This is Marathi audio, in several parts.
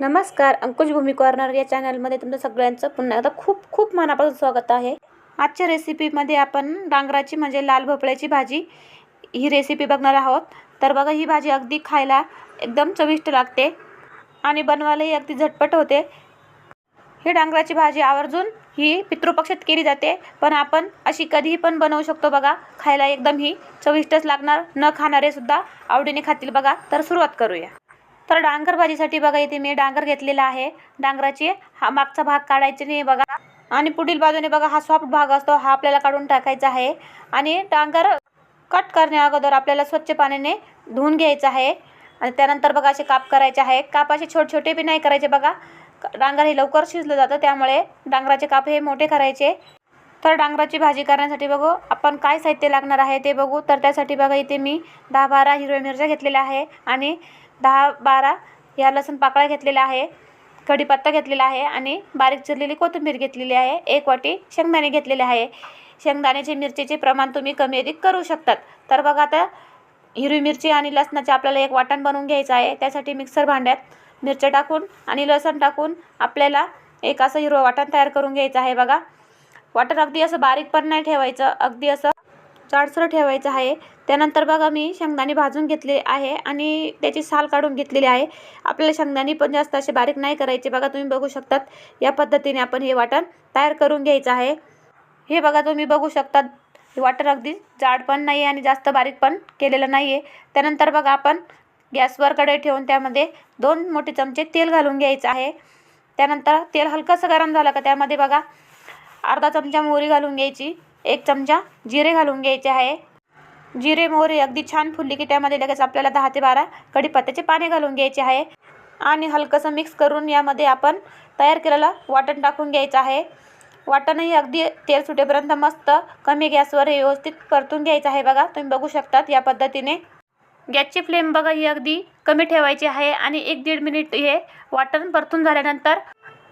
नमस्कार अंकुश भूमी कॉर्नर या चॅनलमध्ये तुमचं सगळ्यांचं पुन्हा आता खूप खूप मनापासून स्वागत आहे. आजच्या रेसिपीमध्ये आपण डांगराची म्हणजे लाल भोपळ्याची भाजी ही रेसिपी बघणार आहोत. तर बघा ही भाजी अगदी खायला एकदम चविष्ट लागते आणि बनवायलाही अगदी झटपट होते. ही डांगराची भाजी आवर्जून ही पितृपक्षात केली जाते पण आपण अशी कधीही पण बनवू शकतो बघा. खायला एकदम ही चविष्टच लागणार न खाणारे सुद्धा आवडीने खातील बघा. तर सुरुवात करूया. तर डांगर भाजीसाठी बघा इथे मी डांगर घेतलेला आहे. डांगराची हा मागचा भाग काढायचे नाही बघा. आणि पुढील बाजूने बघा हा सॉफ्ट भाग असतो हा आपल्याला काढून टाकायचा आहे. आणि डांगर कट करण्या अगोदर आपल्याला स्वच्छ पाण्याने धुवून घ्यायचं आहे. आणि त्यानंतर बघा असे काप करायचे आहे. काप असे छोटे छोटे बी नाही करायचे बघा. डांगर हे लवकर शिजलं जातं त्यामुळे डांगराचे काप हे मोठे करायचे. तर डांगराची भाजी करण्यासाठी बघू आपण काय साहित्य लागणार आहे ते बघू. तर त्यासाठी बघा इथे मी दहा बारा हिरव्या मिरच्या घेतलेल्या आहे. आणि दहा बारा ह्या लसूण पाकळ्या घेतलेल्या आहे कढीपत्ता घेतलेला आहे आणि बारीक चिरलेली कोथिंबीर घेतलेली आहे. एक वाटी शेंगदाणे घेतलेले आहे. शेंगदाण्याचे मिरचीचे प्रमाण तुम्ही कमी अधिक करू शकतात. तर बघा आता हिरवी मिरची आणि लसणाचे आपल्याला एक वाटण बनवून घ्यायचं आहे. त्यासाठी मिक्सर भांड्यात मिरच्या टाकून आणि लसण टाकून आपल्याला एक असं हिरवं वाटण तयार करून घ्यायचं आहे बघा. वाटण अगदी असं बारीक पण नाही ठेवायचं. अगदी असं जाडसर ठेवायचं आहे. त्यानंतर बघा मी शेंगदाणे भाजून घेतले आहे आणि त्याची साल काढून घेतलेली आहे. आपल्याला शेंगदाणे पण जास्त असे बारीक नाही करायचे. बघा तुम्ही बघू शकतात या पद्धतीने आपण हे वाटण तयार करून घ्यायचं आहे. हे बघा तुम्ही बघू शकतात हे वाटण अगदी जाड पण नाही आहे आणि जास्त बारीक पण केलेलं नाही आहे त्यानंतर बघा आपण गॅसवर कढई ठेवून त्यामध्ये दोन मोठे चमचे तेल घालून घ्यायचं आहे. त्यानंतर तेल हलकंसं गरम झालं का त्यामध्ये बघा अर्धा चमचा मोहरी घालून घ्यायची. एक चमचा जिरे घालून घ्यायचे आहे. जिरे मोहरी अगदी छान फुलली की त्यामध्ये लगेच आपल्याला दहा ते बारा कढीपत्त्याचे पाने घालून घ्यायचे आहे. आणि हलकंसं मिक्स करून यामध्ये आपण तयार केलेलं वाटण टाकून घ्यायचं आहे. वाटणही अगदी तेल सुटेपर्यंत मस्त कमी गॅसवर हे व्यवस्थित परतून घ्यायचं आहे बघा. तुम्ही बघू शकतात या पद्धतीने. गॅसची फ्लेम बघा ही अगदी कमी ठेवायची आहे आणि एक दीड मिनिट हे वाटण परतून झाल्यानंतर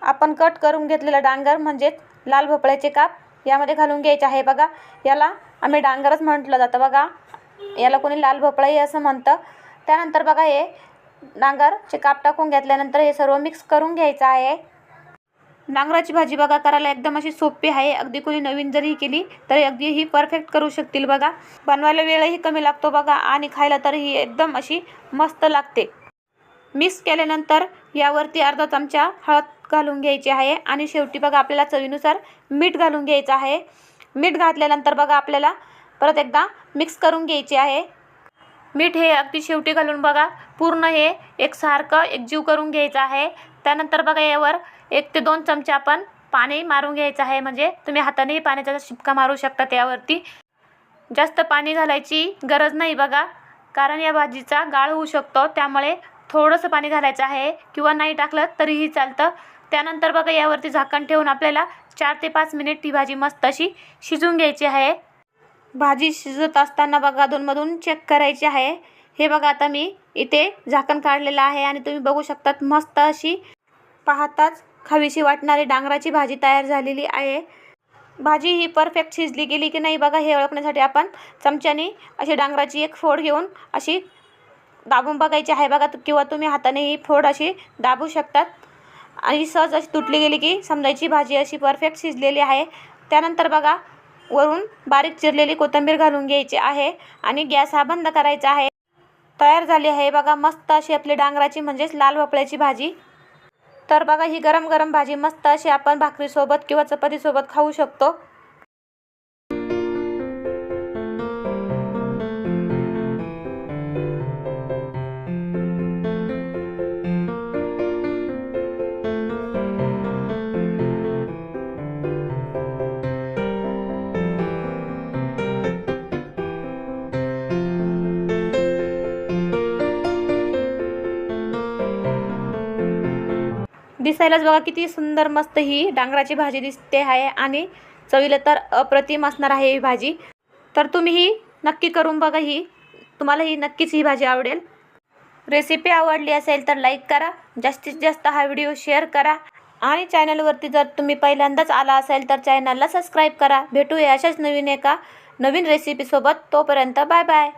आपण कट करून घेतलेलं डांगर म्हणजेच लाल भोपळ्याचे काप यामध्ये घालून घ्यायचे आहे बघा. याला आम्ही डांगरच म्हटलं जातं बघा. याला कोणी लाल भोपळाही असं म्हणतं. त्यानंतर बघा हे डांगरचे काप टाकून घेतल्यानंतर हे सर्व मिक्स करून घ्यायचं आहे. डांगराची भाजी बघा करायला एकदम अशी सोपी आहे. अगदी कोणी नवीन जरी केली तरी अगदी ही परफेक्ट करू शकतील बघा. बनवायला वेळही कमी लागतो बघा आणि खायला तर ही एकदम अशी मस्त लागते. मिक्स केल्यानंतर यावरती अर्धा चमचा हळद घालून घ्यायची आहे. आणि शेवटी बघा आपल्याला चवीनुसार मीठ घालून घ्यायचं आहे. मीठ घातल्यानंतर बघा आपल्याला परत एकदा मिक्स करून घ्यायचे आहे. मीठ हे अगदी शेवटी घालून बघा पूर्ण हे एकसारखं एकजीव करून घ्यायचं आहे. त्यानंतर बघा यावर एक ते दोन चमचे आपण पाणी मारून घ्यायचं आहे. म्हणजे तुम्ही हातानेही पाण्याचा शिपका मारू शकता त्यावरती. जास्त पाणी घालायची गरज नाही बघा कारण या भाजीचा गाळ होऊ शकतो. त्यामुळे थोडंसं पाणी घालायचं आहे किंवा नाही टाकलं तरीही चालतं. त्यानंतर बघा यावरती झाकण ठेवून आपल्याला चार ते पाच मिनिट ही भाजी मस्त अशी शिजून घ्यायची आहे. भाजी शिजत असताना बघा अधूनमधून चेक करायची आहे. हे बघा आता मी इथे झाकण काढलेलं आहे आणि तुम्ही बघू शकतात मस्त अशी पाहताच खावीशी वाटणारी डांगराची भाजी तयार झालेली आहे. भाजी ही परफेक्ट शिजली गेली की नाही बघा हे ओळखण्यासाठी आपण चमच्याने अशी डांगराची एक फोड घेऊन अशी दाबून बघायची आहे बघा किंवा तुम्ही हाताने ही फोड अशी दाबू शकतात. आणि सहज अशी तुटली गेली की समजायची भाजी अशी परफेक्ट शिजलेली आहे. त्यानंतर बघा वरून बारीक चिरलेली कोथिंबीर घालून घ्यायची आहे आणि गॅस हा बंद करायचा आहे. तयार झाली आहे बघा मस्त अशी आपली डांगराची म्हणजेच लाल भोपळ्याची भाजी. तर बघा ही गरम गरम भाजी मस्त अशी आपण भाकरीसोबत किंवा चपातीसोबत खाऊ शकतो. दिसायलाच बघा किती सुंदर मस्त ही डांगराची भाजी दिसते आहे आणि चवीला तर अप्रतिम असणार आहे ही भाजी. तर तुम्ही ही नक्की करून बघा ही. तुम्हाला ही नक्कीच ही भाजी आवडेल. रेसिपी आवडली असेल तर लाईक करा. जास्तीत जास्त हा व्हिडिओ शेअर करा. आणि चॅनलवरती जर तुम्ही पहिल्यांदाच आला असेल तर चॅनलला सबस्क्राईब करा. भेटूया अशाच नवीन एका नवीन रेसिपीसोबत तोपर्यंत बाय बाय